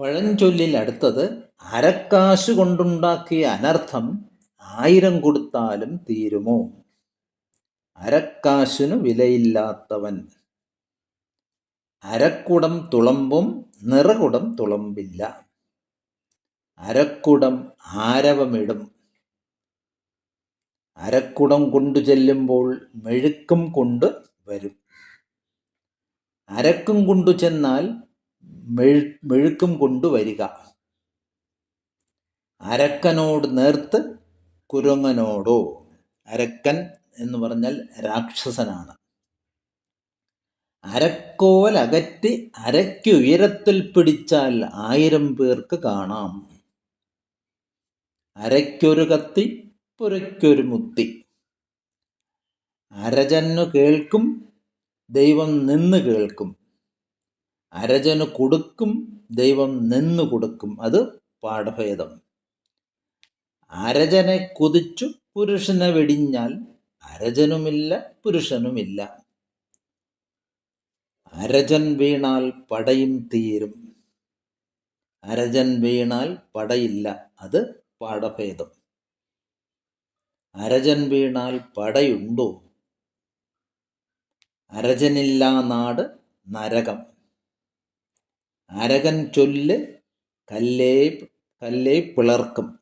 പഴഞ്ചൊല്ലിൽ അടുത്തത് അരക്കാശ് കൊണ്ടുണ്ടാക്കിയ അനർത്ഥം ആയിരം കൊടുത്താലും തീരുമോ? അരക്കാശിനു വിലയില്ലാത്തവൻ. അരക്കുടം തുളമ്പും നിറകുടം തുളമ്പില്ല. അരക്കുടം ആരവമിടും. അരക്കുടം കൊണ്ടു ചെല്ലുമ്പോൾ മെഴുക്കും കൊണ്ട് വരും. അരക്കും കൊണ്ടു ചെന്നാൽ മെഴു മെഴുക്കും കൊണ്ടു വരിക. അരക്കനോട് നേർത്ത് കുരങ്ങനോടോ. അരക്കൻ എന്ന് പറഞ്ഞാൽ രാക്ഷസനാണ്. അരക്കോൽ അകറ്റി അരയ്ക്കുയരത്തിൽ പിടിച്ചാൽ ആയിരം പേർക്ക് കാണാം. അരയ്ക്കൊരു കത്തി പുരയ്ക്കൊരു മുത്തി. അരജന്നു കേൾക്കും ദൈവം നിന്ന് കേൾക്കും. അരജന് കൊടുക്കും ദൈവം നിന്ന് കൊടുക്കും. അത് പാഠഭേദം. അരജനെ കൊതിച്ചു പുരുഷനെ വെടിഞ്ഞാൽ അരജനുമില്ല പുരുഷനുമില്ല. അരജൻ വീണാൽ പടയും തീരും. അരജൻ വീണാൽ പടയില്ല അത് പാഠഭേദം. അരജൻ വീണാൽ പടയുണ്ടോ? അരജനില്ലാ നാട് നരകം. അരകൻ ചൊല്ല് കല്ലേ കല്ലേ പിളർക്കും.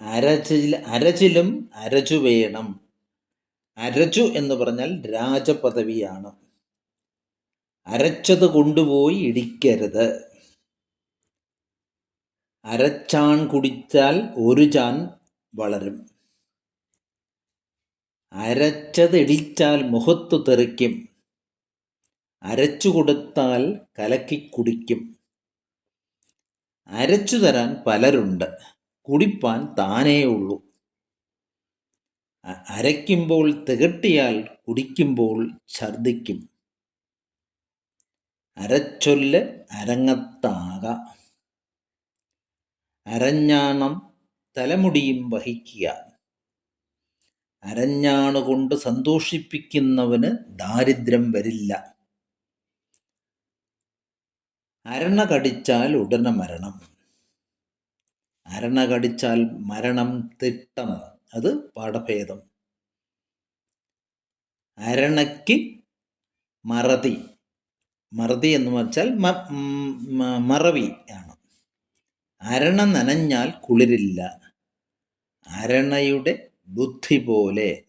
അരച്ചിൽ അരച്ചിലും അരചു വേണം. അരച്ചു എന്ന് പറഞ്ഞാൽ രാജപദവിയാണ്. അരച്ചത് കൊണ്ടുപോയി ഇടിക്കരുത്. അരച്ചാൺ കുടിച്ചാൽ ഒരു ചാൻ വളരും. അരച്ചത് ഇടിച്ചാൽ മുഖത്തു തെറിക്കും. അരച്ചു കൊടുത്താൽ കലക്കി കുടിക്കും. അരച്ചു തരാൻ പലരുണ്ട്. കുടിപ്പാൻ താനേ ഉള്ളൂ. അരയ്ക്കുമ്പോൾ തികട്ടിയാൽ കുടിക്കുമ്പോൾ ഛർദിക്കും അരച്ചൊല്ല് അരങ്ങത്താക. അരഞ്ഞാണം തലമുടിയും വഹിക്കുക. അരഞ്ഞാണുകൊണ്ട് സന്തോഷിപ്പിക്കുന്നവന് ദാരിദ്ര്യം വരില്ല. അരണ കടിച്ചാൽ ഉടനെ മരണം. അരണ കടിച്ചാൽ മരണം തിട്ടം. അത് പാഠഭേദം. അരണയ്ക്ക് മറതി. മറതി എന്ന് വെച്ചാൽ മറവി ആണ്. അരണ നനഞ്ഞാൽ കുളിരില്ല. അരണയുടെ ബുദ്ധി പോലെ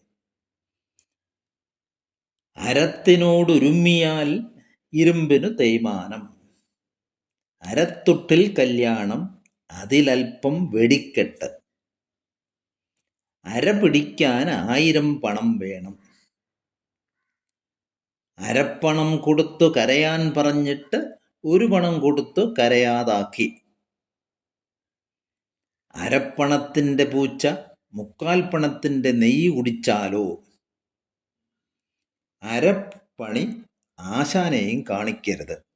അരത്തിനോടുരുമ്മിയാൽ ഇരുമ്പിനു തേയ്മാനം. അരത്തൊട്ടിൽ കല്യാണം അതിലൽപ്പം വെടിക്കെട്ട്. അര പിടിക്കാൻ ആയിരം പണം വേണം. അരപ്പണം കൊടുത്തു കരയാൻ പറഞ്ഞിട്ട് ഒരു പണം കൊടുത്തു കരയാതാക്കി. അരപ്പണത്തിന്റെ പൂച്ച മുക്കാൽ പണത്തിന്റെ നെയ്യ് കുടിച്ചാലോ? അരപ്പണി ആശാനെയും കാണിക്കരുത്.